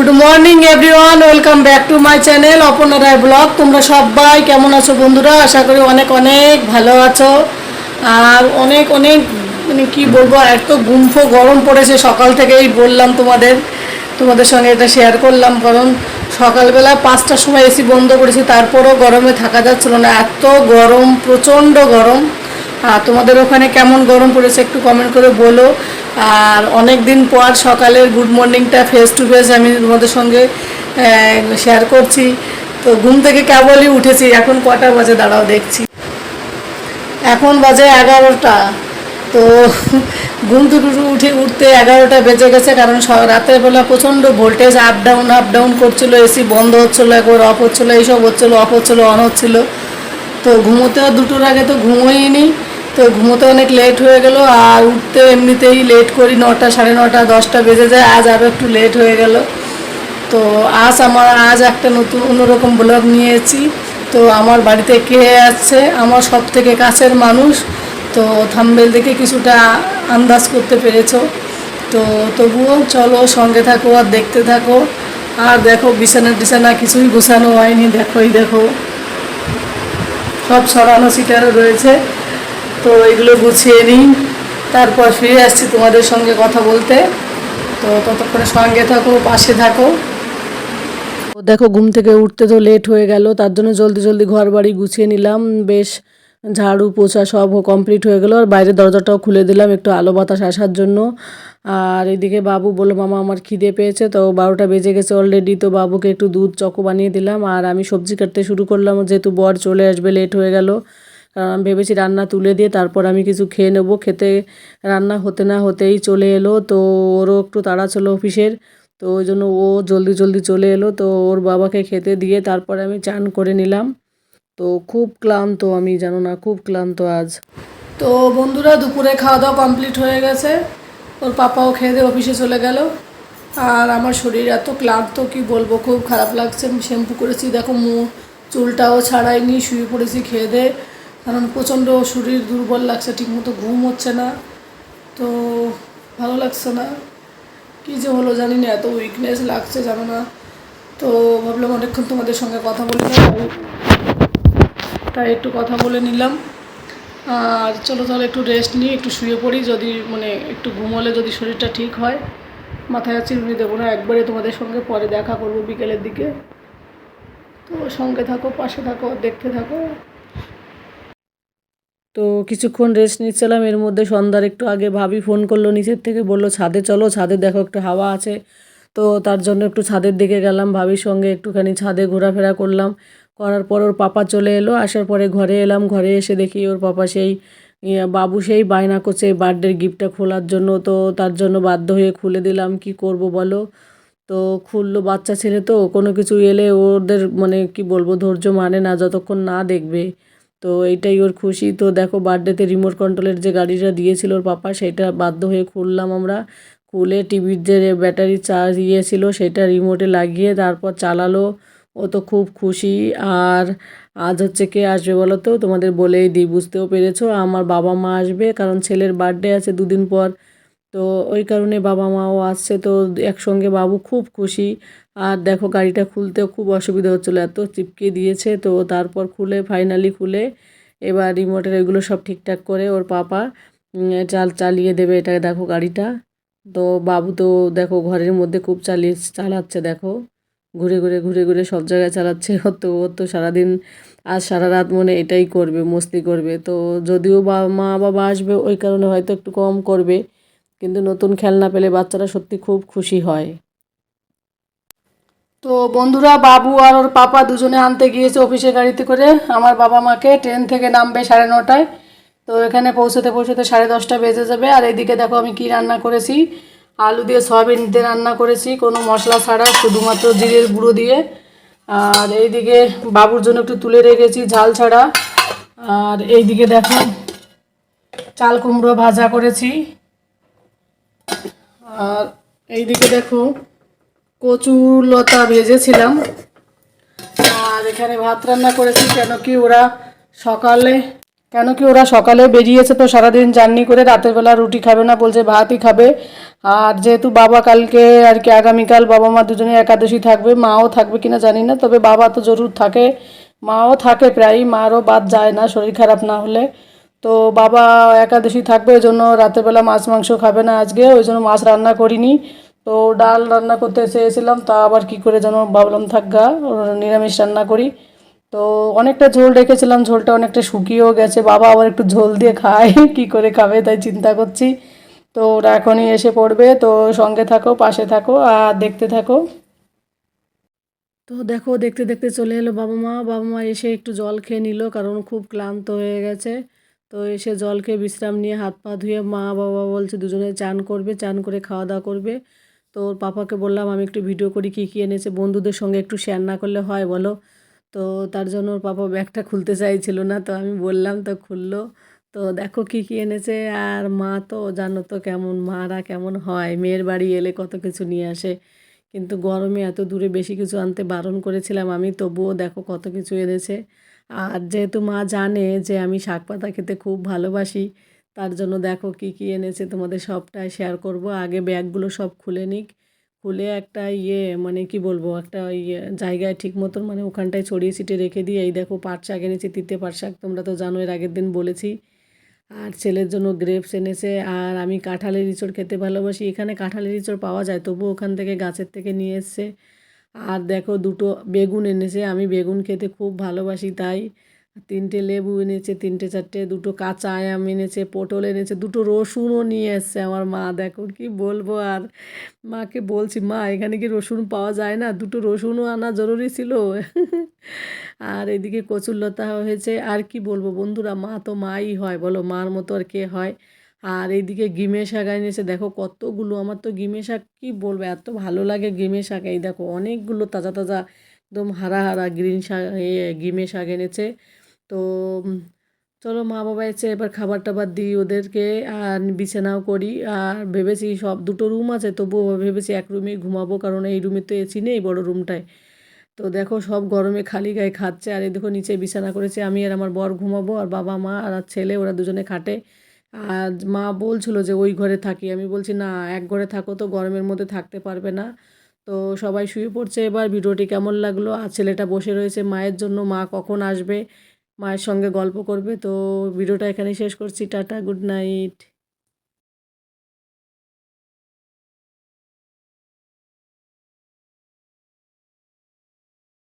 Good morning everyone welcome back to my channel Aparna Roy blog তোমরা সবাই কেমন আছো বন্ধুরা? আশা করি অনেক অনেক ভালো আছো। আর অনেক অনেক মানে কী বলব এত গুমফো গরম পড়েছে, সকাল থেকেই বললাম তোমাদের তোমাদের সঙ্গে এটা শেয়ার করলাম, কারণ সকালবেলা পাঁচটার সময় এসি বন্ধ করেছি, তারপরও গরমে থাকা যাচ্ছিল না। এত গরম, প্রচণ্ড গরম। তোমাদের ওখানে কেমন গরম পড়েছে একটু কমেন্ট করে বলো। আর অনেক দিন পর সকালের গুড মর্নিংটা ফেস টু ফেস আমি তোমাদের সঙ্গে শেয়ার করছি। তো ঘুম থেকে কেবলই উঠেছি, এখন কটা বাজে দাঁড়াও দেখছি। এখন বাজে এগারোটা। তো ঘুম থেকে উঠে উঠতে এগারোটা বেজে গেছে, কারণ রাতের বেলা প্রচণ্ড voltage up down up down করছিল এসি বন্ধ হচ্ছিল, একবার অফ হচ্ছিল, এইসব হচ্ছিল অফ হচ্ছিল অন হচ্ছিল। তো ঘুমোতেও দুটোর আগে তো ঘুমোইনি। তো ঘুমোতে অনেক লেট হয়ে গেল আর উঠতে এমনিতেই লেট করি নটা, সাড়ে নটা, দশটা বেজে যায়, আজ আরও একটু লেট হয়ে গেল। তো আজ আমার, আজ একটা নতুন, অন্যরকম ব্লগ নিয়েছি। তো আমার বাড়িতে কে আছে? আমার সব থেকে কাছের মানুষ। তো থাম্বেল দেখে কিছুটা আন্দাজ করতে পেরেছ। তো তবুও চলো সঙ্গে থাকো আর দেখতে থাকো। আর দেখো বিছানা টিছানা কিছুই গোছানো হয়নি, দেখোই দেখো। সব সরানো সিটারও রয়েছে। তো এগুলো গুছিয়ে নিই। তারপর ফিরে আসছি তোমাদের সঙ্গে কথা বলতে। তো ততক্ষণে সঙ্গে থাকো, পাশে থাকো। দেখো, ঘুম থেকে উঠতে তো লেট হয়ে গেল, তার জন্য জলদি জলদি ঘর বাড়ি গুছিয়ে নিলাম। বেশ, ঝাড়ু পোছা সব কমপ্লিট হয়ে গেল। আর বাইরের দরজাটাও খুলে দিলাম একটু আলো বাতাস আসার জন্য। আর এদিকে বাবু বলল, মামা, আমার খিদে পেয়েছে, তো বারোটা বেজে গেছে অলরেডি তো বাবুকে একটু দুধ, চকো বানিয়ে দিলাম। আর আমি সবজি কাটতে শুরু করলাম, যেহেতু বর চলে আসবে লেট হয়ে গেল। ভেবেছি রান্না তুলে দিয়ে তারপর আমি কিছু খেয়ে নেব। খেতে রান্না হতে না হতেই চলে এলো। তো ওরও একটু তাড়া ছিল অফিসের। তো ওই জন্য ও জলদি জলদি চলে এলো। তো ওর বাবাকে খেতে দিয়ে তারপরে আমি চান করে নিলাম। তো খুব ক্লান্ত আমি, জানো না, খুব ক্লান্ত আজ। তো বন্ধুরা, দুপুরে খাওয়া দাওয়া কমপ্লিট হয়ে গেছে। ওর পাপাও খেয়ে দিয়ে অফিসে চলে গেল। আর আমার শরীর এত ক্লান্ত, কি বলব, খুব খারাপ লাগছে। আমি শ্যাম্পু করেছি, দেখো মু চুলটাও ছাড়াইনি, শুয়ে পড়েছি খেয়ে দিয়ে। কারণ প্রচণ্ড শরীর দুর্বল লাগছে, ঠিকমতো ঘুম হচ্ছে না। তো ভালো লাগছে না। কী যে হলো জানি না, এত উইকনেস লাগছে জানো না। তো ভাবলাম অনেকক্ষণ তোমাদের সঙ্গে কথা বলে তাই একটু কথা বলে নিলাম। আর চলো তাহলে একটু রেস্ট নিই একটু শুয়ে পড়ি যদি মানে একটু ঘুমোলে যদি শরীরটা ঠিক হয়। মাথায় চিরুনি দেবো না, একবারে তোমাদের সঙ্গে পরে দেখা করব বিকেলের দিকে। তো সঙ্গে থাকো, পাশে থাকো, দেখতে থাকো। তো কিছুক্ষণ রেস্ট নিচ্ছিলাম এর মধ্যে সন্ধ্যার একটু আগে ভাবি ফোন করল নিচের থেকে বলল ছাদে চলো ছাদে দেখো একটু হাওয়া আছে। তো তার জন্য একটু ছাদের দিকে গেলাম ভাবির সঙ্গে একটুখানি ছাদে ঘোরাফেরা করলাম। করার পর ওর পাপা চলে এলো আসার পরে ঘরে এলাম ঘরে এসে দেখি ওর পাপা সেই ইয়ে, বাবু সেই বায়না করছে বার্থডের গিফটটা খোলার জন্য। তো তার জন্য বাধ্য হয়ে খুলে দিলাম কি করব বলো? তো খুললো বাচ্চা ছেলে তো কোনো কিছু এলে ওদের মানে কি বলব ধৈর্য মানে না যতক্ষণ না দেখবে। তো এইটাই ওর খুশি। তো দেখো বার্থডেতে রিমোট কন্ট্রোলের যে গাড়িটা দিয়েছিল ওর পাপা, সেটা বাধ্য হয়ে খুললাম আমরা। খুলে টিভির যে ব্যাটারি চার্জ ছিল সেটা রিমোটে লাগিয়ে তারপর চালালো। ও তো খুব খুশি। আর আজ হচ্ছে কে আসবে বলো তো? তোমাদের বলেই দিই, বুঝতেও পেরেছ? আমার বাবা মা আসবে, কারণ ছেলের বার্থডে আছে দুদিন পর। তো ওই কারণে বাবা মাও আসছে। তো একসঙ্গে বাবু খুব খুশি। আর দেখো গাড়িটা খুলতেও খুব অসুবিধা হচ্ছিল, এত চিপকে দিয়েছে তো তারপর খুলে ফাইনালি খুলে এবার রিমোটের এগুলো সব ঠিকঠাক করে ওর পাপা চাল চালিয়ে দেবে এটা দেখো গাড়িটা। তো বাবু তো দেখো ঘরের মধ্যে খুব চালিয়ে চালাচ্ছে দেখো, ঘুরে ঘুরে ঘুরে ঘুরে সব জায়গায় চালাচ্ছে। তো ও তো সারাদিন আজ সারা রাত মনে এটাই করবে, মস্তি করবে। তো যদিও বা মা বাবা আসবে ওই কারণে হয়তো একটু কম করবে, কিন্তু নতুন খেলনা পেলে বাচ্চারা সত্যি খুব খুশি হয়। তো বন্ধুরা, বাবু আর ওর পাপা দুজনে আনতে গিয়েছে অফিসের গাড়িতে করে। আমার বাবা মাকে ট্রেন থেকে নামবে সাড়ে নটায়। তো এখানে পৌঁছতে পৌঁছতে সাড়ে দশটা বেজে যাবে। আর এইদিকে দেখো আমি কি রান্না করেছি। আলু দিয়ে সয়াবিন দিয়ে রান্না করেছি। কোনো মশলা ছাড়া, শুধুমাত্র জিরের গুঁড়ো দিয়ে। আর এইদিকে বাবুর জন্য একটু তুলে রেখেছি ঝাল ছাড়া। আর এইদিকে দেখো চাল কুমড়ো ভাজা করেছি। আর এইদিকে দেখো কচু লতা ভেজেছিলাম। আর এখানে ভাত রান্না করেছি, কেন কি ওরা সকালে, কেন কি ওরা সকালে বেরিয়েছে তো সারাদিন জার্নি করে রাতের বেলা রুটি খাবে না, বলছে ভাতই খাবে। আর যেহেতু বাবা কালকে আর কি আগামীকাল বাবা মা দুজনে একাদশী থাকবে, মাও থাকবে কিনা জানি না, তবে বাবা তো জরুর থাকে। মাও থাকে প্রায়ই, মারও বাদ যায় না, শরীর খারাপ না হলে। তো বাবা একাদশী থাকবে, ওই জন্য রাতের বেলা মাছ মাংস খাবে না আজকে, ওই জন্য মাছ রান্না করিনি। তো ডাল রান্না করতে চেয়েছিলাম, তা আবার কি করে যেন ভাবলাম থাকগা নিরামিষ রান্না করি। তো অনেকটা ঝোল রেখেছিলাম, ঝোলটা অনেকটা শুকিয়েও গেছে, বাবা আবার একটু ঝোল দিয়ে খায়, কি করে খাবে তাই চিন্তা করছি। তো ওরা এখনই এসে পড়বে, তো সঙ্গে থাকো, পাশে থাকো, আর দেখতে থাকো। তো দেখো, দেখতে দেখতে চলে এলো বাবা মা বাবা মা এসে একটু জল খেয়ে নিল, কারণ খুব ক্লান্ত হয়ে গেছে। তো এসে জল খেয়ে বিশ্রাম নিয়ে হাত পা ধুয়ে মা বাবা বলছে, দুজনে চান করবে, চান করে খাওয়া দাওয়া করবে। তো ওর পাপাকে বললাম, আমি একটু ভিডিও করি, কী কী এনেছে, বন্ধুদের সঙ্গে একটু শেয়ার না করলে হয় বলো। তো তার জন্য ওর পাপা ব্যাগটা খুলতে চাইছিল না, তো আমি বললাম, তো খুললো। তো দেখো কী কী এনেছে, আর মা তো জানো তো কেমন, মারা কেমন হয়, মেয়ের বাড়ি এলে কত কিছু নিয়ে আসে। কিন্তু গরমে এত দূরে বেশি কিছু আনতে বারণ করেছিলাম আমি, তবুও দেখো কত কিছু এনেছে। আর যেহেতু মা জানে যে আমি শাক পাতা খেতে খুব ভালোবাসি তার জন্য দেখো কী কী এনেছে, তোমাদের সবটাই শেয়ার করব। আগে ব্যাগগুলো সব খুলে নিক। খুলে একটা ইয়ে মানে কি বলব, একটা ইয়ে জায়গায় ঠিক মতন মানে ওখানটায় ছড়িয়ে ছিটিয়ে রেখে দিয়ে, এই দেখো পাট শাক এনেছি, তিতে পাট শাক, তোমরা তো জানো, এর আগের দিন বলেছি। আর ছেলের জন্য গ্রেপস এনেছে, আর আমি কাঁঠালের ইঁচড় খেতে ভালোবাসি। এখানে কাঁঠালের ইঁচড় পাওয়া যায়, তবু ওখান থেকে গাছের থেকে নিয়ে এসছে। আর দেখো দুটো বেগুন এনেছে, আমি বেগুন খেতে খুব ভালোবাসি, তাই তিনটে লেবু এনেছে, তিনটে, চারটে, দুটো কাঁচা আম এনেছে, পটল এনেছে, দুটো রসুনও নিয়ে এসছে আমার মা। দেখো কি বলব আর, মাকে বলছি, মা, এখানে কি রসুন পাওয়া যায় না? দুটো রসুনও আনা জরুরি ছিল। আর এদিকে কচুরলতা হয়েছে। আর কি বলব বন্ধুরা, মা তো মাই হয়, বলো, মার মতো আর কে হয়। আর এইদিকে গিমে শাক এনেছে। দেখো কতগুলো, আমার তো গিমে শাক, কী বলব, এত ভালো লাগে গিমে শাক। এই দেখো অনেকগুলো তাজা তাজা, একদম হারা হারা গ্রিন শাক গিমে শাক এনেছে। তো চলো মা বাবা এসে এবার খাবার টাবার দিই ওদেরকে, আর বিছানাও করি। আর ভেবেছি সব, দুটো রুম আছে, তবুও ভেবেছি এক রুমেই ঘুমাবো, কারণ এই রুমে তো এসি নেই বড় রুমটায়। তো দেখো সব গরমে খালি গায়ে খাচ্ছে, আর এই দেখো নিচে বিছানা করেছে, আমি আর আমার বর ঘুমাবো, আর বাবা, মা আর ছেলে, ওরা দুজনে খাটে। আর মা বলছিল যে ওই ঘরে থাকি, আমি বলছি না, এক ঘরে থাকো তো গরমের মধ্যে থাকতে পারবে না। তো সবাই শুয়ে পড়ছে, এবার ভিডিওটি কেমন লাগল? আর ছেলেটা বসে রয়েছে মায়ের জন্য, মা কখন আসবে? মায়ের সঙ্গে গল্প করবে। তো ভিডিওটা এখানে শেষ করছি। টাটা গুড নাইট।